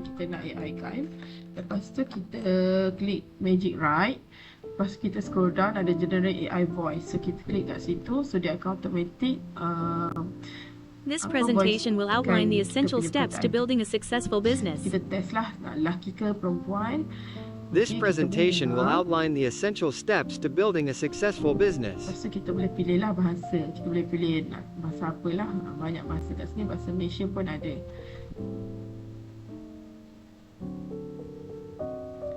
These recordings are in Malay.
kita nak AI kan. Lepas tu kita klik magic right. Lepas tu kita scroll down ada generate AI voice. So kita klik kat situ so dia akan automatic uh, This presentation will outline the kan essential steps to building a successful business. kita test lah nak lelaki ke perempuan. This presentation will outline the essential steps to building a successful business. Lepas tu kita boleh pilih lah bahasa. Kita boleh pilih nak bahasa apa lah. Banyak bahasa kat sini. Bahasa Malaysia pun ada.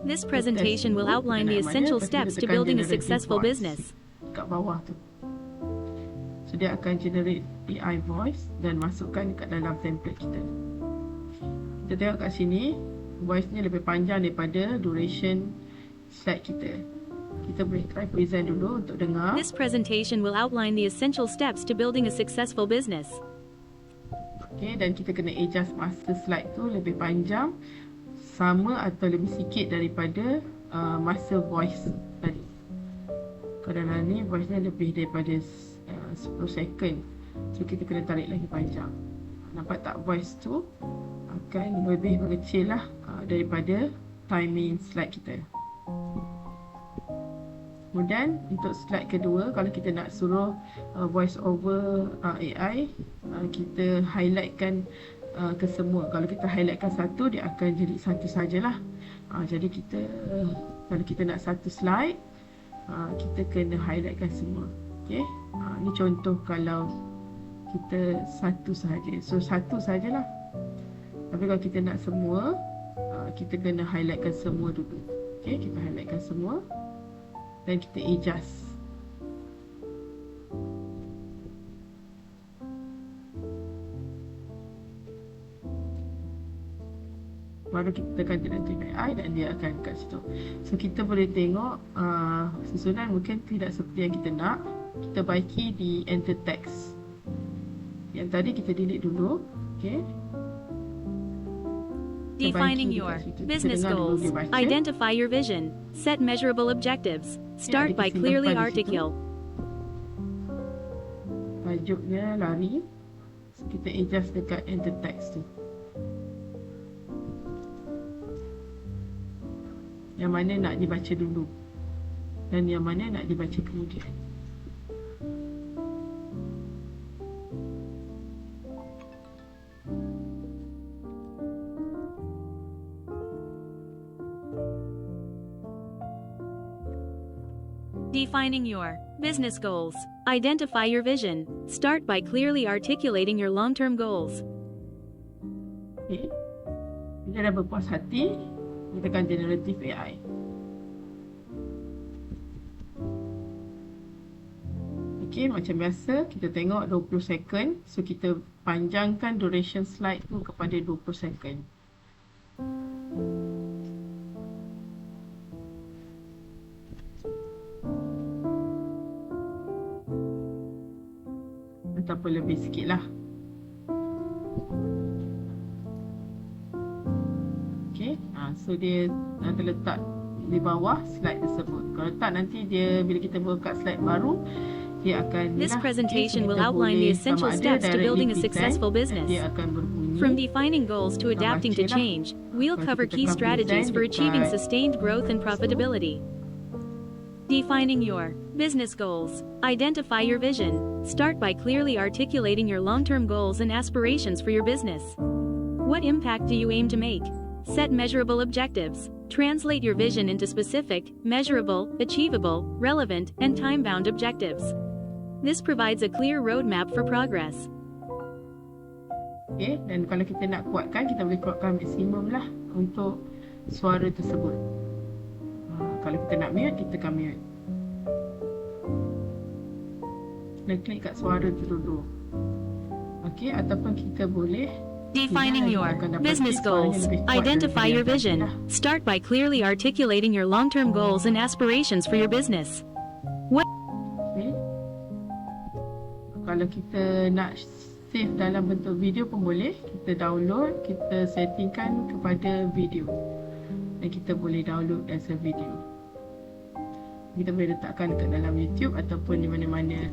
This presentation will outline the essential steps to building a successful business. Kat bawah tu. So dia akan generate AI voice dan masukkan kat dalam template kita. Kita tengok kat sini, voice ni lebih panjang daripada duration slide kita. Kita boleh try present dulu untuk dengar. This presentation will outline the essential steps to building a successful business. Okay, dan kita kena adjust masa slide tu lebih panjang sama atau lebih sikit daripada uh, masa voice tadi. Kerana ni voice ni lebih daripada uh, 10 second. So kita kena tarik lagi panjang. Nampak tak voice tu akan lebih mengecil lah uh, daripada timing slide kita. Kemudian untuk slide kedua kalau kita nak suruh uh, voice over uh, AI uh, kita highlightkan uh, ke semua. Kalau kita highlightkan satu dia akan jadi satu sajalah. Uh, jadi kita uh, kalau kita nak satu slide uh, kita kena highlightkan semua. Okey. Uh, ni contoh kalau kita satu sahaja. So satu sajalah. Tapi kalau kita nak semua uh, kita kena highlightkan semua dulu. Okey, kita highlightkan semua dan kita adjust. Baru kita tekan generative AI dan dia akan kat situ. So kita boleh tengok uh, susunan mungkin tidak seperti yang kita nak. Kita baiki di enter text. Yang tadi kita delete dulu. Okay. Defining your business goals. Identify your vision. Set measurable objectives. Start by clearly articulate. Tajuknya lari. So, kita adjust dekat enter text tu. Yang mana nak dibaca dulu. Dan yang mana nak dibaca kemudian. Defining your business goals. Identify your vision. Start by clearly articulating your long-term goals. Okay. Bila dah berpuas hati, kita tekan generative AI. Okay, macam biasa kita tengok 20 second. So kita panjangkan duration slide tu kepada 20 second. Ataupun lebih sikit lah. Ha, so dia uh, terletak di bawah slide tersebut. Kalau tak nanti dia bila kita buka slide baru dia akan This presentation will outline the essential steps to building a successful business. Dia akan. From defining goals to adapting to change, we'll cover key strategies for achieving sustained growth and profitability. Defining your business goals. Identify your vision. Start by clearly articulating your long term goals and aspirations for your business. What impact do you aim to make? Set measurable objectives. Translate your vision into specific, measurable, achievable, relevant, and time bound objectives. This provides a clear roadmap for progress. Okay, dan kalau kita nak kuatkan, kita boleh kuatkan maksimum lah untuk suara tersebut. Ha, kalau kita nak mute, kita tekan mute. Dan klik kat suara tu dulu. Okay, ataupun kita boleh Defining your business goals. Identify your vision. Start by clearly articulating your long term goals and aspirations for your business. Okay. Kalau kita nak save dalam bentuk video pun boleh. Kita download, kita settingkan kepada video. Dan kita boleh download as a video. Kita boleh letakkan dekat dalam YouTube ataupun di mana-mana